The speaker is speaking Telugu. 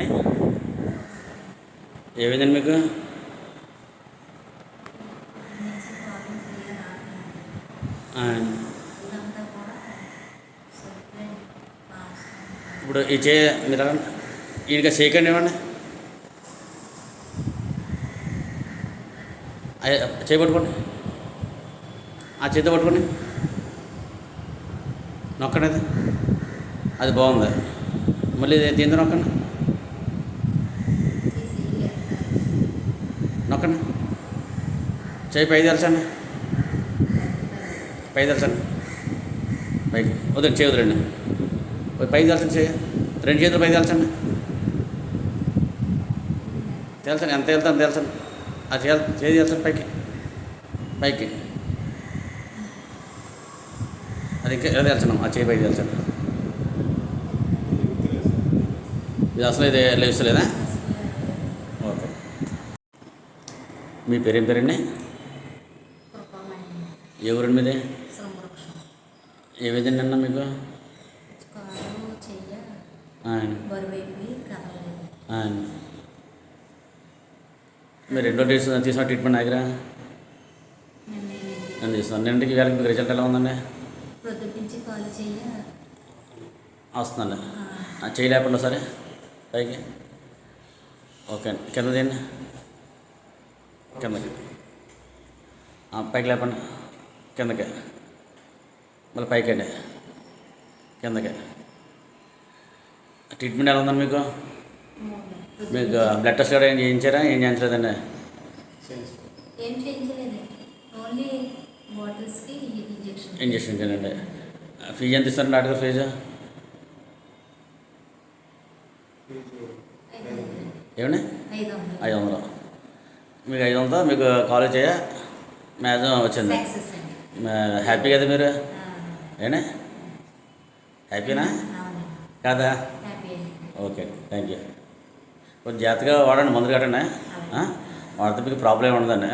ఏ ఏమైందండి మీకు? ఆ, ఇప్పుడు ఈ చే మీరు ఈయనకి చేయకండి ఇవ్వండి. అయ్య, చేయి పట్టుకోండి. ఆ చేత పట్టుకోండి. నొక్కండి అది. అది బాగుంది. మళ్ళీ దీంతో నొక్కండి? పక్కన. చేయి పై తెరచండి. పై తెరచండి. పైకి. వదిలి చేయి వదిలేండి. పై తెరచండి చేయి రెండు చేతులు పై తెరచండి. తేల్చండి ఎంత వెళ్తాను తేల్చండి ఆ చేయ చేయి తెరచండి పైకి. పైకి. అది ఇంకా అదే ఆ చేయి పై తెరచండి. ఇది అసలు ఇది లేస్తలేదా ఓకే మీ పేరేం పేరండి? ఏ ఊరండి మీది? ఏమైందండి అన్న మీకు? మీరు రెండో డేస్ తీసిన ట్రీట్మెంట్ దగ్గర నిన్న నేను తీస్తున్నాను నిన్నటికి వేళకి మీకు రిజల్ట్ ఎలా ఉందండి? వస్తుందండి. చేయలేకుండా సరే? పైకి. ఓకే అండి. కింద తీయండి కిందకి. పైకి లేపండి. కిందకి. మళ్ళీ పైకి అండి కిందకి. ట్రీట్మెంట్ ఎలా ఉందండి మీకు. మీకు బ్లడ్ టెస్ట్ కూడా ఏం చేయించారా? ఏం చేయించలేదండి? ఇంజెక్షన్. చేయండి ఫీజు ఎంత ఇస్తారు డాక్టర్ ఫీజు. ఏమండి? ఐదు వందలు. మీకు ఐదు వందలు మీకు కాలేజ్ అయ్యా మ్యాక్సిమం వచ్చింది. హ్యాపీ కదా మీరు? ఏనా? హ్యాపీనా కాదా? ఓకే థ్యాంక్ యూ కొంచెం జాగ్రత్తగా వాడండి మందులు కట్టండి? వాడితే మీకు ప్రాబ్లం ఏమి ఉండదండి?